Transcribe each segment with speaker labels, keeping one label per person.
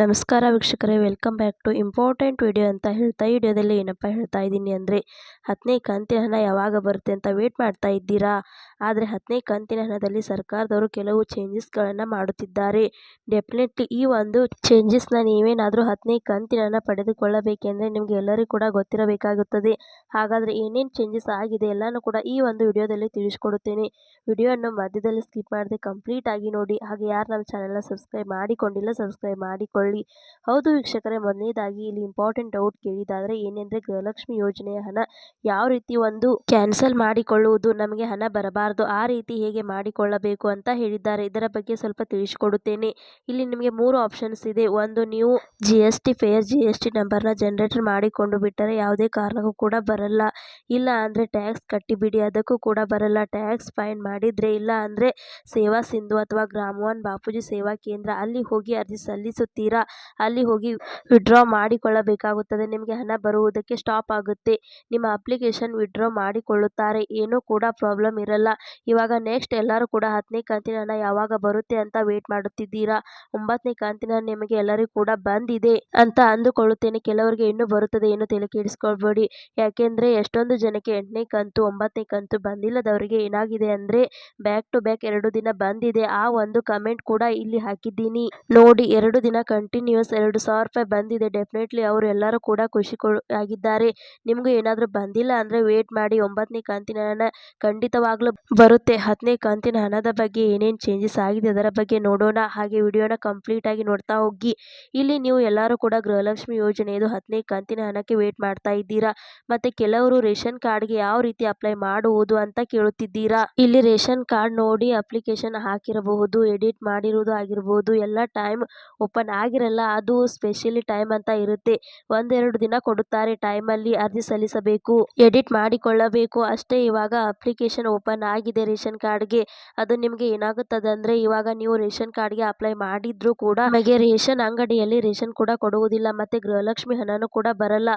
Speaker 1: ನಮಸ್ಕಾರ ವೀಕ್ಷಕರೇ, welcome back to important video ಅಂತ ಹೇಳ್ತಾ ಈ ವಿಡಿಯೋದಲ್ಲಿ ಏನಪ್ಪ ಹೇಳ್ತಾ ಇದ್ದೀನಿ ಅಂದರೆ, ಹತ್ತನೇ ಕಂತಿನ ಹಣ ಯಾವಾಗ ಬರುತ್ತೆ ಅಂತ ವೇಟ್ ಮಾಡ್ತಾ ಇದ್ದೀರಾ? ಆದರೆ ಹತ್ತನೇ ಕಂತಿನ ಹಣದಲ್ಲಿ ಸರ್ಕಾರದವರು ಕೆಲವು ಚೇಂಜಸ್ಗಳನ್ನು ಮಾಡುತ್ತಿದ್ದಾರೆ. ಡೆಫಿನೆಟ್ಲಿ ಈ ಒಂದು ಚೇಂಜಸ್ನ ನೀವೇನಾದರೂ ಹತ್ತನೇ ಕಂತಿನ ಹಣ ಪಡೆದುಕೊಳ್ಳಬೇಕೆಂದರೆ ನಿಮಗೆ ಎಲ್ಲರಿಗೂ ಕೂಡ ಗೊತ್ತಿರಬೇಕಾಗುತ್ತದೆ. ಹಾಗಾದರೆ ಏನೇನು ಚೇಂಜಸ್ ಆಗಿದೆ ಎಲ್ಲನೂ ಕೂಡ ಈ ಒಂದು ವಿಡಿಯೋದಲ್ಲಿ ತಿಳಿಸ್ಕೊಡುತ್ತೇನೆ. ವಿಡಿಯೋವನ್ನು ಮಧ್ಯದಲ್ಲಿ ಸ್ಕಿಪ್ ಮಾಡದೆ ಕಂಪ್ಲೀಟ್ ಆಗಿ ನೋಡಿ. ಹಾಗೆ ಯಾರು ನಮ್ಮ ಚಾನಲ್ನ ಸಬ್ಸ್ಕ್ರೈಬ್ ಮಾಡಿಕೊಂಡಿಲ್ಲ ಸಬ್ಸ್ಕ್ರೈಬ್ ಮಾಡಿಕೊಳ್ಳಿ ಹೌದು ವೀಕ್ಷಕರೇ, ಮೊದಲನೇದಾಗಿ ಇಲ್ಲಿ ಇಂಪಾರ್ಟೆಂಟ್ ಡೌಟ್ ಕೇಳಿದಾದರೆ ಏನೆಂದರೆ ಗೃಹಲಕ್ಷ್ಮಿ ಯೋಜನೆಯ ಹಣ ಯಾವ ರೀತಿ ಒಂದು ಕ್ಯಾನ್ಸಲ್ ಮಾಡಿಕೊಳ್ಳುವುದು, ನಮಗೆ ಹಣ ಬರಬಾರದು, ಆ ರೀತಿ ಹೇಗೆ ಮಾಡಿಕೊಳ್ಳಬೇಕು ಅಂತ ಹೇಳಿದ್ದಾರೆ. ಇದರ ಬಗ್ಗೆ ಸ್ವಲ್ಪ ತಿಳಿಸಿಕೊಡುತ್ತೇನೆ. ಇಲ್ಲಿ ನಿಮಗೆ ಮೂರು ಆಪ್ಷನ್ಸ್ ಇದೆ. ಒಂದು, ನೀವು ಜಿ ಎಸ್ ಟಿ ಫೇರ್ ಜಿ ಎಸ್ ಟಿ ನಂಬರ್ನ ಜನರೇಟರ್ ಮಾಡಿಕೊಂಡು ಬಿಟ್ಟರೆ ಯಾವುದೇ ಕಾರಣಕ್ಕೂ ಕೂಡ ಬರಲ್ಲ. ಇಲ್ಲ ಅಂದರೆ ಟ್ಯಾಕ್ಸ್ ಕಟ್ಟಿಬಿಡಿ, ಅದಕ್ಕೂ ಕೂಡ ಬರಲ್ಲ. ಟ್ಯಾಕ್ಸ್ ಫೈನ್ ಮಾಡಿದರೆ ಇಲ್ಲ ಅಂದರೆ ಸೇವಾ ಸಿಂಧು ಅಥವಾ ಗ್ರಾಮವನ್ ಬಾಪೂಜಿ ಸೇವಾ ಕೇಂದ್ರ ಅಲ್ಲಿ ಹೋಗಿ ಅರ್ಜಿ ಸಲ್ಲಿಸುತ್ತೀರಾ? ಅಲ್ಲಿ ಹೋಗಿ ವಿಡ್ರಾ ಮಾಡಿಕೊಳ್ಳಬೇಕಾಗುತ್ತದೆ. ನಿಮಗೆ ಹಣ ಬರುವುದಕ್ಕೆ ಸ್ಟಾಪ್ ಆಗುತ್ತೆ. ನಿಮ್ಮ ಅಪ್ಲಿಕೇಶನ್ ವಿಡ್ರಾ ಮಾಡಿಕೊಳ್ಳುತ್ತಾರೆ. ಏನೂ ಕೂಡ ಪ್ರಾಬ್ಲಮ್ ಇರಲ್ಲ. ಇವಾಗ ನೆಕ್ಸ್ಟ್ ಎಲ್ಲರೂ ಕೂಡ ಹತ್ತನೇ ಕಂತಿನ ಹಣ ಯಾವಾಗ ಬರುತ್ತೆ ಅಂತ ವೇಟ್ ಮಾಡುತ್ತಿದ್ದೀರಾ? ಒಂಬತ್ತನೇ ಕಂತಿನ ನಿಮಗೆ ಎಲ್ಲರಿಗೂ ಕೂಡ ಬಂದಿದೆ ಅಂತ ಅಂದುಕೊಳ್ಳುತ್ತೇನೆ. ಕೆಲವರಿಗೆ ಇನ್ನೂ ಬರುತ್ತದೆ ಏನು ತಲೆ ಕೆಡಿಸ್ಕೊಳ್ಬೇಡಿ ಯಾಕೆಂದರೆ ಎಷ್ಟೊಂದು ಜನಕ್ಕೆ ಎಂಟನೇ ಕಂತು, ಒಂಬತ್ತನೇ ಕಂತು ಬಂದಿಲ್ಲದವರಿಗೆ ಏನಾಗಿದೆ ಅಂದರೆ ಬ್ಯಾಕ್ ಟು ಬ್ಯಾಕ್ ಎರಡು ದಿನ ಬಂದಿದೆ. ಆ ಒಂದು ಕಮೆಂಟ್ ಕೂಡ ಇಲ್ಲಿ ಹಾಕಿದ್ದೀನಿ. ನೋಡಿ, ಎರಡು ದಿನ ಕಂಟಿನ್ಯೂಸ್ ಎರಡು ಸಾವಿರ ರೂಪಾಯಿ ಬಂದಿದೆ. ಡೆಫಿನೆಟ್ಲಿ ಅವರು ಎಲ್ಲರೂ ಕೂಡ ಖುಷಿ ಆಗಿದ್ದಾರೆ. ನಿಮಗೂ ಏನಾದರೂ ಬಂದಿಲ್ಲ ಅಂದರೆ ವೇಟ್ ಮಾಡಿ ಒಂಬತ್ತನೇ ಕಂತಿನ ಹಣ ಖಂಡಿತವಾಗ್ಲೂ ಬರುತ್ತೆ. ಹತ್ತನೇ ಕಂತಿನ ಹಣದ ಬಗ್ಗೆ ಏನೇನು ಚೇಂಜಸ್ ಆಗಿದೆ ಅದರ ಬಗ್ಗೆ ನೋಡೋಣ. ಹಾಗೆ ವಿಡಿಯೋನ ಕಂಪ್ಲೀಟ್ ಆಗಿ ನೋಡ್ತಾ ಹೋಗಿ. ಇಲ್ಲಿ ನೀವು ಎಲ್ಲರೂ ಕೂಡ ಗೃಹಲಕ್ಷ್ಮಿ ಯೋಜನೆಯದು ಹತ್ತನೇ ಕಂತಿನ ಹಣಕ್ಕೆ ವೇಟ್ ಮಾಡ್ತಾ ಇದ್ದೀರಾ? ಮತ್ತೆ ಕೆಲವರು ರೇಷನ್ ಕಾರ್ಡ್ಗೆ ಯಾವ ರೀತಿ ಅಪ್ಲೈ ಮಾಡುವುದು ಅಂತ ಕೇಳುತ್ತಿದ್ದೀರಾ? ಇಲ್ಲಿ ರೇಷನ್ ಕಾರ್ಡ್ ನೋಡಿ ಅಪ್ಲಿಕೇಶನ್ ಹಾಕಿರಬಹುದು ಎಡಿಟ್ ಮಾಡಿರುವುದು ಆಗಿರಬಹುದು ಎಲ್ಲ ಟೈಮ್ ಓಪನ್ ಆಗಿರಲ್ಲ, ಅದು ಸ್ಪೆಷಲಿ ಟೈಮ್ ಅಂತ ಇರುತ್ತೆ. ಒಂದೆರಡು ದಿನ ಕೊಡುತ್ತಾರೆ ಟೈಮಲ್ಲಿ ಅರ್ಜಿ ಸಲ್ಲಿಸಬೇಕು ಎಡಿಟ್ ಮಾಡಿಕೊಳ್ಳಬೇಕು. ಅಷ್ಟೇ ಇವಾಗ ಅಪ್ಲಿಕೇಶನ್ ಓಪನ್ ಆಗಿದೆ ರೇಷನ್ ಕಾರ್ಡ್ಗೆ ಅದು ನಿಮಗೆ ಏನಾಗುತ್ತದೆ ಅಂದರೆ ಇವಾಗ ನೀವು ರೇಷನ್ ಕಾರ್ಡ್ಗೆ ಅಪ್ಲೈ ಮಾಡಿದ್ರೂ ಕೂಡ ನಮಗೆ ರೇಷನ್ ಅಂಗಡಿಯಲ್ಲಿ ರೇಷನ್ ಕೂಡ ಕೊಡುವುದಿಲ್ಲ, ಮತ್ತೆ ಗೃಹಲಕ್ಷ್ಮಿ ಹಣನೂ ಕೂಡ ಬರಲ್ಲ.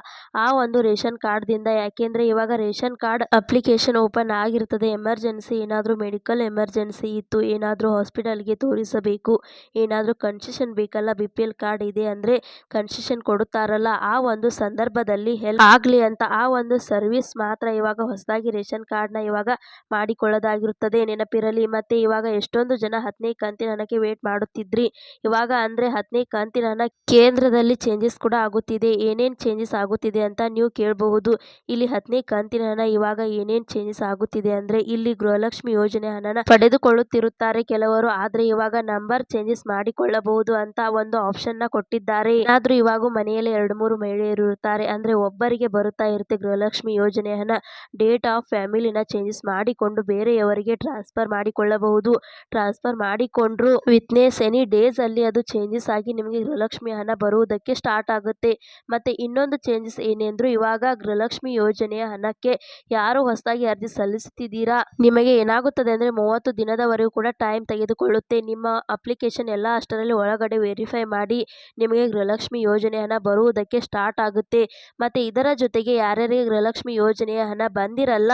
Speaker 1: ಆ ಒಂದು ರೇಷನ್ ಕಾರ್ಡ್ದಿಂದ ಯಾಕೆಂದರೆ, ಇವಾಗ ರೇಷನ್ ಕಾರ್ಡ್ ಅಪ್ಲಿಕೇಶನ್ ಓಪನ್ ಆಗಿರ್ತದೆ. ಎಮರ್ಜೆನ್ಸಿ ಏನಾದರೂ ಮೆಡಿಕಲ್ ಎಮರ್ಜೆನ್ಸಿ ಇತ್ತು, ಏನಾದರೂ ಹಾಸ್ಪಿಟಲ್ಗೆ ತೋರಿಸಬೇಕು, ಏನಾದರೂ ಕನ್ಸೆಷನ್ ಬೇಕಲ್ಲ ಬಿ ಪಿ ಎಲ್ ಕಾರ್ಡ್ ಇದೆ ಅಂದ್ರೆ ಕನ್ಸೆಷನ್ ಕೊಡುತ್ತಾರಲ್ಲ, ಆ ಒಂದು ಸಂದರ್ಭದಲ್ಲಿ ಹೆಲ್ಪ್ ಆಗಲಿ ಅಂತ ಆ ಒಂದು ಸರ್ವಿಸ್ ಮಾತ್ರ ಇವಾಗ ಹೊಸದಾಗಿ ರೇಷನ್ ಕಾರ್ಡ್ನ ಇವಾಗ ಮಾಡಿಕೊಳ್ಳೋದಾಗಿರುತ್ತದೆ. ನೆನಪಿರಲಿ, ಮತ್ತೆ ಇವಾಗ ಎಷ್ಟೊಂದು ಜನ ಹತ್ತನೇ ಕಂತಿನ ಹಣಕ್ಕೆ ವೇಟ್ ಮಾಡುತ್ತಿದ್ರಿ. ಇವಾಗ ಅಂದ್ರೆ ಹತ್ತನೇ ಕಂತಿನ ಹಣ ಕೇಂದ್ರದಲ್ಲಿ ಚೇಂಜಸ್ ಕೂಡ ಆಗುತ್ತಿದೆ. ಏನೇನು ಚೇಂಜಸ್ ಆಗುತ್ತಿದೆ ಅಂತ ನೀವು ಕೇಳಬಹುದು. ಇಲ್ಲಿ ಹತ್ತನೇ ಕಂತಿನ ಹಣ ಇವಾಗ ಏನೇನ್ ಚೇಂಜಸ್ ಆಗುತ್ತಿದೆ ಅಂದ್ರೆ ಇಲ್ಲಿ ಗೃಹಲಕ್ಷ್ಮಿ ಯೋಜನೆ ಹಣನ ಪಡೆದುಕೊಳ್ಳುತ್ತಿರುತ್ತಾರೆ ಕೆಲವರು. ಆದರೆ ಇವಾಗ ನಂಬರ್ ಚೇಂಜಸ್ ಮಾಡಿಕೊಳ್ಳಬಹುದು ಅಂತ ಒಂದು ಆಪ್ಷನ್ನ ಕೊಟ್ಟಿದ್ದಾರೆ. ಏನಾದ್ರೂ ಇವಾಗ ಮನೆಯಲ್ಲಿ ಎರಡು ಮೂರು ಮಹಿಳೆಯರು ಇರುತ್ತಾರೆ. ಅಂದ್ರೆ ಒಬ್ಬರಿಗೆ ಬರುತ್ತಾ ಇರುತ್ತೆ ಗೃಹಲಕ್ಷ್ಮಿ ಯೋಜನೆ ಹಣ ಡೇಟ್ ಆಫ್ ಫ್ಯಾಮಿಲಿನ ಚೇಂಜಸ್ ಮಾಡಿಕೊಂಡು ಬೇರೆಯವರಿಗೆ ಟ್ರಾನ್ಸ್ಫರ್ ಮಾಡಿಕೊಳ್ಳಬಹುದು. ಟ್ರಾನ್ಸ್ಫರ್ ಮಾಡಿಕೊಂಡ್ರು ವಿತ್ನೆಸ್ ಎನಿ ಡೇಸ್ ಅಲ್ಲಿ ಅದು ಚೇಂಜಸ್ ಆಗಿ ನಿಮಗೆ ಗೃಹಲಕ್ಷ್ಮಿ ಹಣ ಬರುವುದಕ್ಕೆ ಸ್ಟಾರ್ಟ್ ಆಗುತ್ತೆ. ಮತ್ತೆ ಇನ್ನೊಂದು ಚೇಂಜಸ್ ಏನೆಂದ್ರು ಇವಾಗ ಗೃಹಲಕ್ಷ್ಮಿ ಯೋಜನೆಯ ಹಣಕ್ಕೆ ಯಾರು ಹೊಸದಾಗಿ ಅರ್ಜಿ ಸಲ್ಲಿಸುತ್ತಿದ್ದೀರಾ? ನಿಮಗೆ ಏನಾಗುತ್ತದೆ ಅಂದ್ರೆ ಮೂವತ್ತು ದಿನದವರೆಗೂ ಕೂಡ ಟೈಮ್ ತೆಗೆದುಕೊಳ್ಳುತ್ತೆ. ನಿಮ್ಮ ಅಪ್ಲಿಕೇಶನ್ ಎಲ್ಲ ಅಷ್ಟರಲ್ಲಿ ಒಳಗಡೆ ವೆರಿಫೈ ಮಾಡಿ ನಿಮಗೆ ಗೃಹಲಕ್ಷ್ಮಿ ಯೋಜನೆ ಹಣ ಬರುವುದಕ್ಕೆ ಸ್ಟಾರ್ಟ್ ಆಗುತ್ತೆ. ಮತ್ತೆ ಇದರ ಜೊತೆಗೆ ಯಾರ್ಯಾರಿಗೆ ಗೃಹಲಕ್ಷ್ಮಿ ಯೋಜನೆಯ ಹಣ ಬಂದಿರಲ್ಲ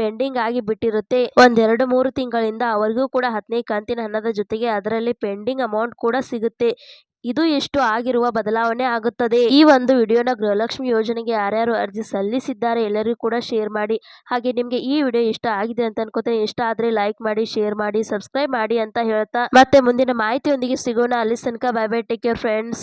Speaker 1: ಪೆಂಡಿಂಗ್ ಆಗಿ ಬಿಟ್ಟಿರುತ್ತೆ, ಒಂದೆರಡು ಮೂರು ತಿಂಗಳಿಂದ ಅವರಿಗೂ ಕೂಡ ಹತ್ತನೇ ಕಂತಿನ ಹಣದ ಜೊತೆಗೆ ಅದರಲ್ಲಿ ಪೆಂಡಿಂಗ್ ಅಮೌಂಟ್ ಕೂಡ ಸಿಗುತ್ತೆ. ಇದು ಎಷ್ಟು ಆಗಿರುವ ಬದಲಾವಣೆ ಆಗುತ್ತದೆ? ಈ ಒಂದು ವಿಡಿಯೋನ ಗೃಹಲಕ್ಷ್ಮಿ ಯೋಜನೆಗೆ ಯಾರ್ಯಾರು ಅರ್ಜಿ ಸಲ್ಲಿಸಿದ್ದಾರೆ ಎಲ್ಲರಿಗೂ ಕೂಡ ಶೇರ್ ಮಾಡಿ. ಹಾಗೆ ನಿಮಗೆ ಈ ವಿಡಿಯೋ ಇಷ್ಟ ಆಗಿದೆ ಅಂತ ಅನ್ಕೋತೇನೆ. ಇಷ್ಟ ಆದ್ರೆ ಲೈಕ್ ಮಾಡಿ ಶೇರ್ ಮಾಡಿ ಸಬ್ಸ್ಕ್ರೈಬ್ ಮಾಡಿ ಅಂತ ಹೇಳ್ತಾ ಮತ್ತೆ ಮುಂದಿನ ಮಾಹಿತಿಯೊಂದಿಗೆ ಸಿಗೋಣ. ಅಲ್ಲಿ ತನಕ bye bye take care friends